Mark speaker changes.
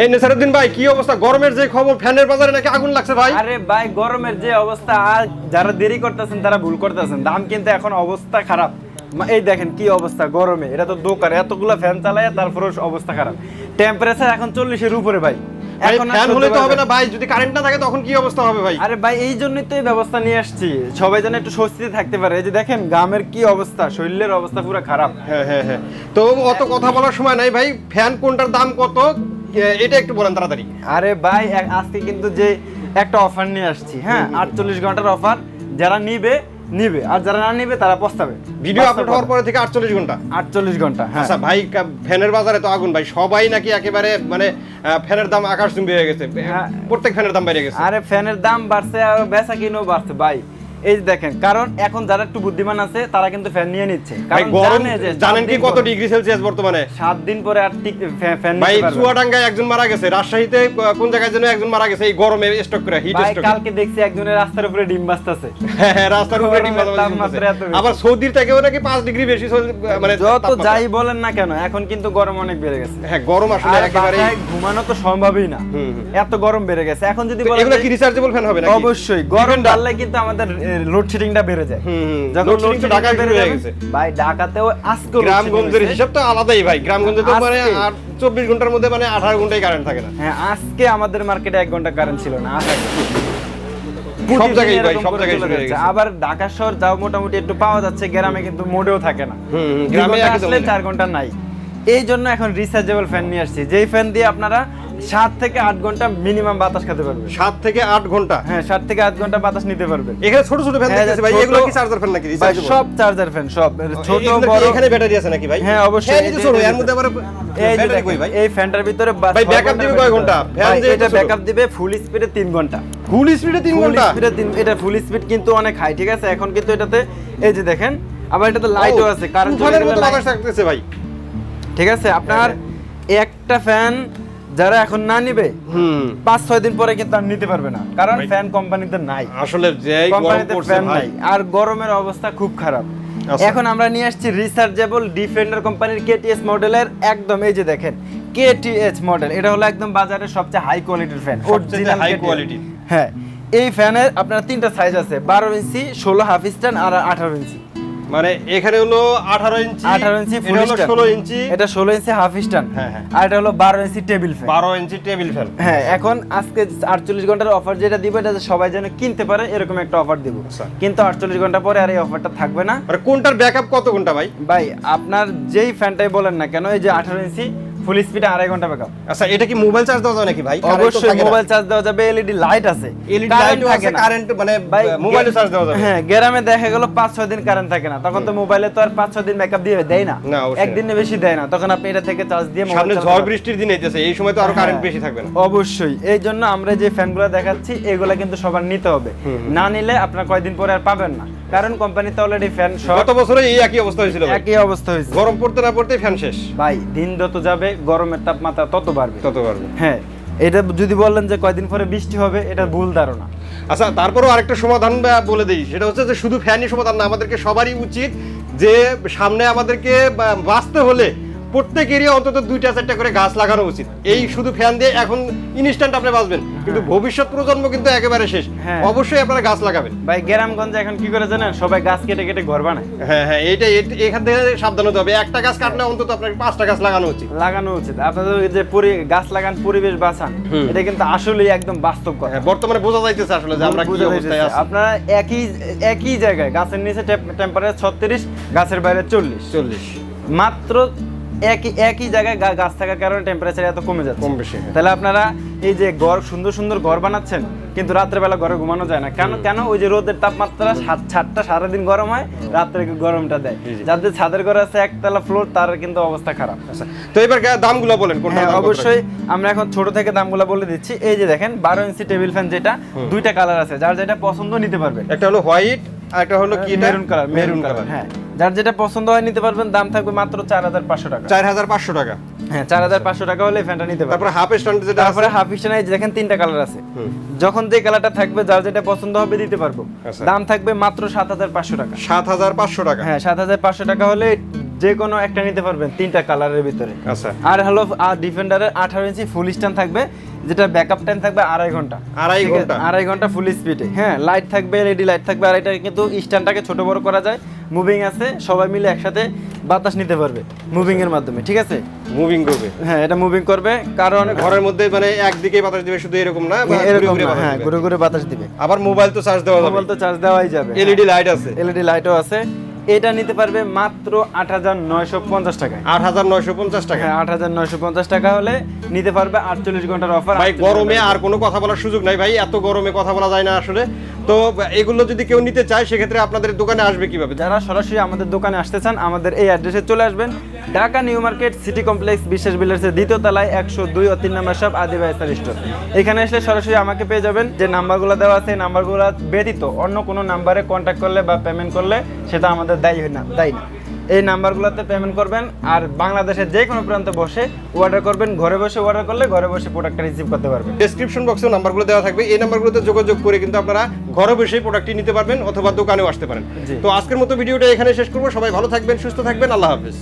Speaker 1: এই নেসারুদ্দিন ভাই কি অবস্থা? গরমের যে খবর ফ্যানের বাজারে নাকি আগুন লাগছে ভাই?
Speaker 2: আরে ভাই গরমের যে অবস্থা আর যারা দেরি করতেছেন তারা ভুল করতেছেন। দাম কিন্তু এখন অবস্থা খারাপ। এই দেখেন কি অবস্থা গরমে। এটা তো দোকান এতগুলো ফ্যান চালায় তারপরে অবস্থা খারাপ। টেম্পারেচার এখন চল্লিশের উপরে ভাই।
Speaker 1: ভাই
Speaker 2: এখন
Speaker 1: ফ্যান হলে তো হবে না। ভাই যদি কারেন্ট না থাকে তখন কি অবস্থা হবে ভাই?
Speaker 2: আরে ভাই এই জন্যই তো এই ব্যবস্থা নিয়ে আসছি। সবাই যেন একটু স্বস্তিতে থাকতে পারে। এই যে দেখেন গ্রামের কি অবস্থা শরীরের অবস্থা পুরো খারাপ।
Speaker 1: হ্যাঁ হ্যাঁ হ্যাঁ। তো অত কথা বলার সময় নাই ভাই। ফ্যান কোনটার দাম কত? এটা একটু বলেন তাড়াতাড়ি।
Speaker 2: আরে ভাই আজকে কিন্তু যে একটা অফার নিয়ে আসছি হ্যাঁ? আটচল্লিশ ঘণ্টার অফার যারা নিবে নিবে। আর যারা না নিবে তারা পস্তাবে।
Speaker 1: ভিডিও আপলোড হওয়ার পরে থেকে আটচল্লিশ ঘণ্টা।
Speaker 2: আটচল্লিশ ঘণ্টা হ্যাঁ।
Speaker 1: আচ্ছা ভাই ফ্যানের বাজারে তো আগুন ভাই। সবাই নাকি একেবারে মানে ফ্যানের দাম আকাশ চুম্বি হয়ে গেছে।
Speaker 2: হ্যাঁ।
Speaker 1: প্রত্যেক ফ্যানের দাম বেড়ে গেছে।
Speaker 2: আরে ফ্যানের দাম বাড়ছে আর বেচা কিনেও বাড়ছে ভাই। এই দেখেন কারণ এখন যারা একটু বুদ্ধিমান আছে তারা কিন্তু ফ্যান নিয়ে নিচ্ছে। কারণ
Speaker 1: গরম জানেন কি কত ডিগ্রি সেলসিয়াস বর্তমানে?
Speaker 2: সাত দিন পরে আর ঠিক ফ্যান
Speaker 1: ভাই। চুয়াডাঙ্গায় একজন মারা গেছে রাজশাহীতে কোন জায়গায় যেন একজন মারা গেছে এই গরমে স্টক করে হিট স্টক
Speaker 2: কালকে দেখছি একজনের রাস্তার উপরে ডিম বাজতেছে
Speaker 1: হ্যাঁ হ্যাঁ রাস্তার উপরে ডিম
Speaker 2: বেশি।
Speaker 1: আবার সৌদির থেকেও নাকি পাঁচ ডিগ্রি বেশি মানে
Speaker 2: যত যাই বলেন না কেন এখন কিন্তু গরম অনেক বেড়ে গেছে।
Speaker 1: হ্যাঁ গরম আসলে একেবারে
Speaker 2: ঘুমানো তো সম্ভবই না। এত গরম বেড়ে গেছে। এখন যদি বলেন
Speaker 1: এগুলো কি রিচার্জেবল ফ্যান হবে নাকি?
Speaker 2: অবশ্যই গরম ডাললে কিন্তু আমাদের লোডশেডিংটা বেড়ে যায়। যখন
Speaker 1: load ঢাকায়
Speaker 2: বেড়ে
Speaker 1: গেছে।
Speaker 2: ভাই ঢাকাতেও আজকে
Speaker 1: গ্রামগঞ্জের হিসাব তো আলাদাই ভাই। গ্রামগঞ্জে তো মানে চব্বিশ ঘণ্টার মধ্যে মানে আঠারো ঘন্টাই কারেন্ট থাকে না।
Speaker 2: হ্যাঁ আজকে আমাদের মার্কেটে এক ঘণ্টা কারেন্ট ছিল না।
Speaker 1: সব জায়গায় ভাই, সব জায়গায়।
Speaker 2: আবার ঢাকা শহর যাও মোটামুটি একটু পাওয়া যাচ্ছে গ্রামে কিন্তু মোটেও থাকে না।
Speaker 1: গ্রামে
Speaker 2: আসলে চার ঘণ্টা নাই। এই জন্য এখন রিচার্জেবল ফ্যান নিয়ে আসছি। যেই ফ্যান দিয়ে আপনারা সাত থেকে আট ঘণ্টা মিনিমাম বাতাস খেতে পারবে।
Speaker 1: সাত থেকে আট ঘণ্টা?
Speaker 2: হ্যাঁ সাত থেকে আট ঘণ্টা বাতাস নিতে পারবে।
Speaker 1: এখানে ছোট ছোট ফ্যান
Speaker 2: হ্যাঁ,
Speaker 1: দেখতেছি ভাই এগুলো কি চার্জার ফ্যান নাকি?
Speaker 2: সব চার্জার ফ্যান সব। ছোট বড়
Speaker 1: এখানে ব্যাটারি আছে নাকি ভাই?
Speaker 2: হ্যাঁ, অবশ্যই।
Speaker 1: ফ্যানই তো
Speaker 2: এই
Speaker 1: ছোট, এর মধ্যে আবার
Speaker 2: এই
Speaker 1: ব্যাটারি কই ভাই।
Speaker 2: এই ফ্যানটার ভিতরে
Speaker 1: ভাই,
Speaker 2: ঘণ্টার
Speaker 1: দিবে কয় ঘণ্টা? ফ্যান যেহেতু
Speaker 2: এটা ব্যাকআপ দিবে ফুল স্পিডে তিন ঘণ্টা।
Speaker 1: ফুল স্পিডে তিন
Speaker 2: ফুল
Speaker 1: ঘণ্টা?
Speaker 2: স্পিডে তিন এটা ফুল স্পিড কিন্তু অনেক হাই ঠিক আছে? এখন কিন্তু এটাতে এই যে দেখেন আবার এটাতে লাইটও আছে কারেন্ট
Speaker 1: থাকতেছে ভাই।
Speaker 2: ঠিক আছে? আপনার একটা ফ্যান যারা এখন না নিবে
Speaker 1: হুম।
Speaker 2: পাঁচ ছয় দিন পরে কিন্তু আর নিতে পারবে না। কারণ ফ্যান কোম্পানিতে নাই।
Speaker 1: আসলে যে
Speaker 2: কোম্পানিতে ফ্যান নাই। আর গরমের অবস্থা খুব খারাপ।
Speaker 1: আচ্ছা।
Speaker 2: এখন আমরা নিয়ে আসছি রিসার্জেবল ডিফেন্ডার কোম্পানির কেটিএস মডেলের একদম এই যে দেখেন কেটিএস মডেল এটা হলো একদম বাজারের সবচেয়ে হাই কোয়ালিটির ফ্যান
Speaker 1: সবচেয়ে high quality।
Speaker 2: হ্যাঁ। এই ফ্যানের আপনার তিনটা সাইজ আছে। বারো ইঞ্চি ষোলো হাফ স্ট্যান্ড আর আঠারো ইঞ্চি।
Speaker 1: মানে এখানে হলো ইঞ্চি
Speaker 2: আঠারো ইঞ্চি ফুল
Speaker 1: হলো ষোলো ইঞ্চি।
Speaker 2: এটা ষোলো ইঞ্চি হাফ স্ট্যান্ড
Speaker 1: হ্যাঁ, হ্যাঁ।
Speaker 2: আর এটা হলো বারো ইঞ্চি টেবিল ফ্যান
Speaker 1: বারো ইঞ্চি টেবিল ফ্যান
Speaker 2: হ্যাঁ এখন আজকে আটচল্লিশ ঘণ্টার অফার যেটা দিব এটা সবাই যেন কিনতে পারে এরকম একটা অফার দিব।
Speaker 1: আচ্ছা।
Speaker 2: কিন্তু আটচল্লিশ ঘণ্টা পরে আর এই অফারটা থাকবে না।
Speaker 1: আর কোনটার ব্যাকআপ কত ঘণ্টা ভাই?
Speaker 2: ভাই আপনার যেই ফ্যানটাই বলেন না কেন এই যে আঠারো ইঞ্চি ফুল স্পিডে আড়াই ঘণ্টা ব্যাকআপ
Speaker 1: আচ্ছা এটা কি মোবাইল চার্জ দেওয়া যায় নাকি ভাই?
Speaker 2: অবশ্যই মোবাইল চার্জ দেওয়া যাবে এলইডি লাইট আছে।
Speaker 1: এলইডি লাইটও
Speaker 2: থাকে।
Speaker 1: কারেন্ট মানে মোবাইলে চার্জ দেওয়া যাবে।
Speaker 2: হ্যাঁ গ্রামে দেখা গেল পাঁচ ছয় দিন কারেন্ট থাকে না। তখন তো মোবাইলে তো আর পাঁচ ছয় দিন ব্যাকআপ দিয়ে দেয় না।
Speaker 1: না,
Speaker 2: একদিনে বেশি দেয় না। তখন আপনি এটা থেকে চার্জ দিয়ে
Speaker 1: সামনে ঝড় বৃষ্টির দিন আইতেছে এই সময় তো আরও কারেন্ট বেশি থাকবে না।
Speaker 2: হ্যাঁ, অবশ্যই। এই জন্য আমরা যে ফ্যানগুলো দেখাচ্ছি এগুলা কিন্তু সবার নিতে হবে। না নিলে আপনার কয়দিন পরে আর পাবেন না। কারণ কোম্পানিতে অলরেডি ফ্যান শর্ট
Speaker 1: গত বছরে এই একই অবস্থা হয়েছিল।
Speaker 2: একই অবস্থা হয়েছে।
Speaker 1: গরম পড়তে না পড়তে ফ্যান শেষ।
Speaker 2: ভাই দিন যত যাবে গরমের তাপমাত্রা তত বাড়বে।
Speaker 1: তত বাড়বে।
Speaker 2: হ্যাঁ এটা যদি বললেন যে কয়দিন পরে বৃষ্টি হবে এটা ভুল ধারণা।
Speaker 1: আচ্ছা তারপরেও আরেকটা সমাধান বলে দিই সেটা হচ্ছে যে শুধু ফ্যানই সমাধান না আমাদেরকে সবারই উচিত যে সামনে আমাদেরকে বাঁচতে হলে প্রত্যেক এরিয়া অন্তত দুইটা চারটা করে গাছ লাগানো উচিত। এই শুধু ফ্যান দিয়ে এখন ইনস্ট্যান্ট আপনি বাঁচবেন। কিন্তু ভবিষ্যৎ প্রজন্ম কিন্তু একেবারে শেষ।
Speaker 2: হ্যাঁ।
Speaker 1: অবশ্যই আপনারা গাছ লাগাবেন।
Speaker 2: ভাই গ্রামগঞ্জে এখন কি করে জানেন? সবাই গাছ কেটে কেটে ঘর বানায়।
Speaker 1: হ্যাঁ হ্যাঁ এইটা এখান থেকে সাবধান হতে হবে। একটা গাছ কাটলে অন্তত আপনার পাঁচটা গাছ লাগানো উচিত।
Speaker 2: লাগানো উচিত। আপনাদের যে গাছ লাগান পরিবেশ বাঁচান এটা কিন্তু আসলেই একদম বাস্তব কথা।
Speaker 1: হ্যাঁ বর্তমানে বোঝা যাইতেছে আসলে যে আমরা কি অবস্থায় আছি।
Speaker 2: আপনারা একই একই জায়গায় গাছের নিচে টেম্পারেচার ছত্রিশ গাছের বাইরে চল্লিশ।
Speaker 1: চল্লিশ।
Speaker 2: মাত্র একই একই জায়গায় গাছ থাকার কারণে টেম্পারেচার এত কমে যাচ্ছে।
Speaker 1: কম বেশি হ্যাঁ।
Speaker 2: তাহলে আপনারা এই যে ঘর সুন্দর সুন্দর ঘর বানাচ্ছেন কিন্তু রাত্রে বেলা ঘরে ঘুমানো যায় না। কেন কেন ওই যে রোদের তাপমাত্রা সাত ছাদটা সারাদিন গরম হয় রাত্রে গরমটা দেয়। যাদের ছাদের ঘরে আছে একতলা ফ্লোর তার কিন্তু অবস্থা খারাপ।
Speaker 1: আচ্ছা তো এবার দামগুলো বলেন
Speaker 2: হ্যাঁ অবশ্যই আমরা এখন ছোট থেকে দামগুলো বলে দিচ্ছি। এই যে দেখেন বারো ইঞ্চি টেবিল ফ্যান যেটা দুইটা কালার আছে। যার যেটা পছন্দ নিতে পারবেন।
Speaker 1: একটা হলো হোয়াইট আর একটা হলো কি
Speaker 2: মেরুন কালার মেরুন কালার। হ্যাঁ। যার যেটা পছন্দ হয় নিতে পারবেন দাম থাকবে মাত্র চার হাজার পাঁচশো টাকা।
Speaker 1: চার হাজার পাঁচশো টাকা।
Speaker 2: হ্যাঁ চার হাজার পাঁচশো টাকা হলে ফ্যানটা নিতে পারবেন।
Speaker 1: তারপরে হাফ স্ট্যান্ড যেটা
Speaker 2: তারপরে হাফ স্টাইল দেখেন তিনটা কালার আছে। যখন যে কালারটা থাকবে যার যেটা পছন্দ হবে দিতে পারব।
Speaker 1: আচ্ছা।
Speaker 2: দাম থাকবে মাত্র সাত হাজার পাঁচশো টাকা।
Speaker 1: সাত হাজার পাঁচশো টাকা।
Speaker 2: হ্যাঁ সাত হাজার পাঁচশো টাকা হলে যে কোনো একটা নিতে পারবেন তিনটা কালারের ভিতরে।
Speaker 1: আচ্ছা।
Speaker 2: আর হলো আর ডিফেন্ডারের আঠারো ইঞ্চি ফুল স্ট্যান্ড থাকবে। যেটা ব্যাকআপ টাইম থাকবে আড়াই ঘণ্টা।
Speaker 1: আড়াই ঘণ্টা?
Speaker 2: আড়াই ঘণ্টা ফুল স্পিডে হ্যাঁ লাইট থাকবে এলইডি লাইট থাকবে আর এটা কিন্তু স্ট্যান্ডটাকে ছোট বড় করা যায়। মুভিং আছে সবাই মিলে একসাথে বাতাস নিতে পারবে মুভিং এর মাধ্যমে ঠিক আছে?
Speaker 1: মুভিং করবে।
Speaker 2: হ্যাঁ এটা মুভিং করবে কারণ
Speaker 1: ঘরের মধ্যে মানে একদিকে বাতাস দিবে শুধু এরকম না
Speaker 2: এরকম হ্যাঁ। ঘুরে ঘুরে বাতাস দিবে।
Speaker 1: আবার মোবাইল তো চার্জ দেওয়া যাবে।
Speaker 2: মোবাইল তো চার্জ দেওয়াই যাবে
Speaker 1: এলইডি লাইট আছে।
Speaker 2: এলইডি লাইটও আছে। এটা নিতে পারবে মাত্র আট হাজার নয়শো পঞ্চাশ টাকা
Speaker 1: আট হাজার নয়শো পঞ্চাশ টাকা
Speaker 2: হ্যাঁ আট হাজার নয়শো পঞ্চাশ টাকা হলে নিতে পারবে আটচল্লিশ ঘণ্টার অফার
Speaker 1: ভাই গরমে আর কোনো কথা বলার সুযোগ নাই ভাই এত গরমে কথা বলা যায় না আসলে। তো, এগুলো যদি কেউ নিতে চায়, সেক্ষেত্রে আপনাদের দোকানে আসবে কীভাবে?
Speaker 2: যারা সরাসরি আমাদের দোকানে আসতে চান, আমাদের এই অ্যাড্রেসে চলে আসবেন। Dhaka new market city complex বিশেষ বিলার্সের দ্বিতীয় তলায় একশো দুই ও তিন নম্বর সব আদিবাসী স্টোর। এখানে আসলে সরাসরি আমাকে পেয়ে যাবেন। যে নাম্বারগুলো দেওয়া আছে, এই নাম্বারগুলো ব্যতীত অন্য কোনো নাম্বারে কন্ট্যাক্ট করলে বা পেমেন্ট করলে সেটা আমাদের দায়ী হয় না দায়ী না। এই নাম্বারগুলোতে পেমেন্ট করবেন আর বাংলাদেশের যে কোনো প্রান্তে বসে অর্ডার করবেন ঘরে বসে অর্ডার করলে ঘরে বসে প্রোডাক্টটা রিসিভ করতে পারবেন।
Speaker 1: ডিসক্রিপশন বক্সে নাম্বারগুলো দেওয়া থাকবে। এই নাম্বারগুলোতে যোগাযোগ করে কিন্তু আপনারা ঘরে বসে প্রোডাক্টটি নিতে পারবেন অথবা দোকানেও আসতে পারেন। তো আজকের মতো ভিডিওটা এখানে শেষ করব। সবাই ভালো থাকবেন সুস্থ থাকবেন। আল্লাহ হাফিজ।